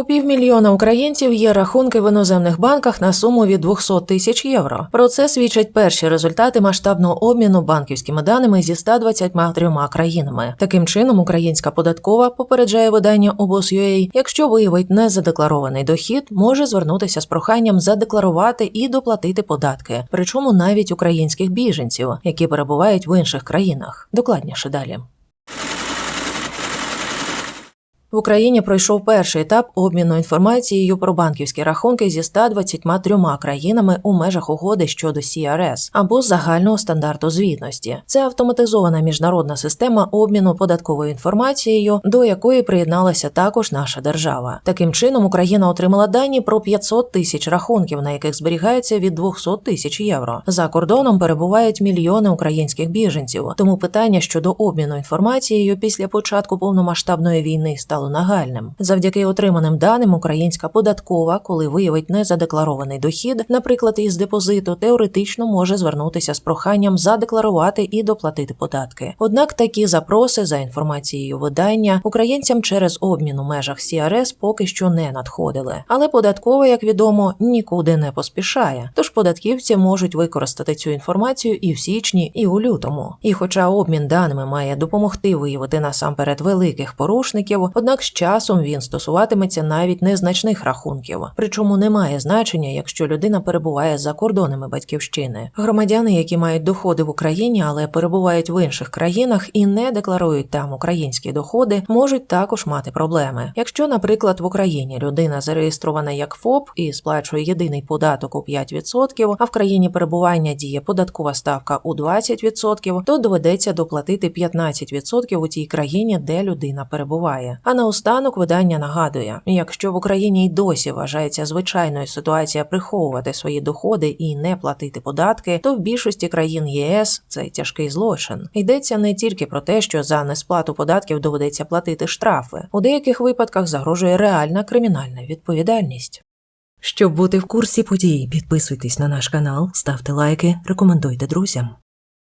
У півмільйона українців є рахунки в іноземних банках на суму від 200 тисяч євро. Про це свідчать перші результати масштабного обміну банківськими даними зі 123 країнами. Таким чином, українська податкова попереджає видання обоз.ua, якщо виявить незадекларований дохід, може звернутися з проханням задекларувати і доплатити податки, причому навіть українських біженців, які перебувають в інших країнах. Докладніше далі. В Україні пройшов перший етап обміну інформацією про банківські рахунки зі 123 країнами у межах угоди щодо CRS або загального стандарту звітності. Це автоматизована міжнародна система обміну податковою інформацією, до якої приєдналася також наша держава. Таким чином, Україна отримала дані про 500 тисяч рахунків, на яких зберігається від 200 тисяч євро. За кордоном перебувають мільйони українських біженців. Тому питання щодо обміну інформацією після початку повномасштабної війни стало нагальним. Завдяки отриманим даним українська податкова, коли виявить незадекларований дохід, наприклад, із депозиту, теоретично може звернутися з проханням задекларувати і доплатити податки. Однак такі запроси за інформацією видання українцям через обмін у межах CRS поки що не надходили. Але податкова, як відомо, нікуди не поспішає. Тож податківці можуть використати цю інформацію і в січні, і у лютому. І хоча обмін даними має допомогти виявити насамперед великих порушників, однак з часом він стосуватиметься навіть незначних рахунків. Причому немає значення, якщо людина перебуває за кордонами батьківщини. Громадяни, які мають доходи в Україні, але перебувають в інших країнах і не декларують там українські доходи, можуть також мати проблеми. Якщо, наприклад, в Україні людина зареєстрована як ФОП і сплачує єдиний податок у 5%, а в країні перебування діє податкова ставка у 20%, то доведеться доплатити 15% у тій країні, де людина перебуває. А наостанок видання нагадує: якщо в Україні й досі вважається звичайною ситуація приховувати свої доходи і не платити податки, то в більшості країн ЄС це тяжкий злочин. Йдеться не тільки про те, що за несплату податків доведеться платити штрафи. У деяких випадках загрожує реальна кримінальна відповідальність. Щоб бути в курсі подій, підписуйтесь на наш канал, ставте лайки, рекомендуйте друзям.